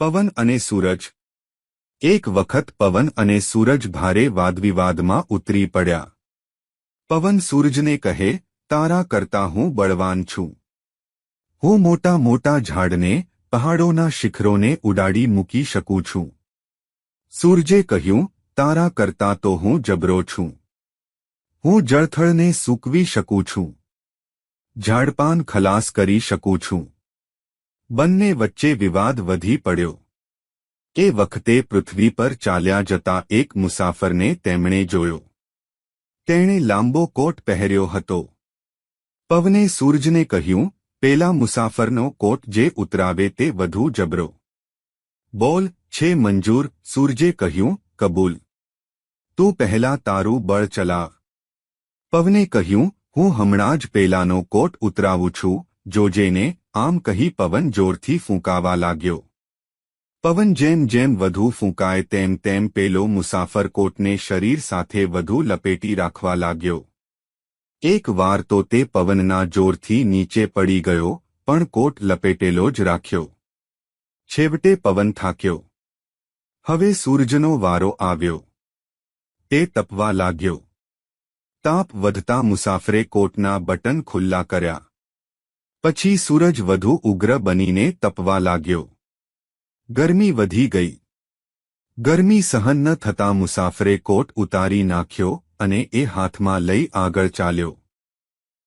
પવન અને સૂરજ. એક વખત પવન અને સૂરજ ભારે વાદવિવાદમાં ઉતરી પડ્યા. પવન સૂરજને કહે, તારા કરતા હું બળવાન છું. હું મોટા મોટા ઝાડને, પહાડોના શિખરોને ઉડાડી મૂકી શકું છું. સૂરજે કહ્યું, તારા કરતા તો હું જબરો છું. હું જળથળને સૂકવી શકું છું. ઝાડપાન ખલાસ કરી શકું છું. બંને વચ્ચે વિવાદ વધી પડ્યો. એ વખતે પૃથ્વી પર ચાલ્યા જતા એક મુસાફરને તેમણે જોયો. તેણે લાંબો કોટ પહેર્યો હતો. પવને સૂરજને કહ્યું, પેલા મુસાફરનો કોટ જે ઉતરાવે તે વધુ જબરો. બોલ, છે મંજૂર, સૂરજે કહ્યું, કબૂલ. તું પહેલા તારું બળ ચલાવ. પવને કહ્યું, હું હમણાં જ પેલાનો કોટ ઉતરાવું છું, જોજેને આમ કહી પવન જોરથી ફૂંકાવા લાગ્યો. પવન જેમ જેમ વધુ ફૂંકાય તેમ તેમ પેલો મુસાફર કોટને શરીર સાથે વધુ લપેટી રાખવા લાગ્યો. એક વાર તો તે પવનના જોરથી નીચે પડી ગયો, પણ કોટ લપેટેલો જ રાખ્યો. છેવટે પવન થાક્યો. હવે સૂરજનો વારો આવ્યો. તે તપવા લાગ્યો. તાપ વધતા મુસાફરે કોટના બટન ખુલ્લા કર્યા. પછી સૂરજ વધુ ઉગ્ર બનીને તપવા લાગ્યો. ગરમી વધી ગઈ. ગરમી સહન ન થતા મુસાફરે કોટ ઉતારી નાખ્યો અને એ હાથમાં લઈ આગળ ચાલ્યો.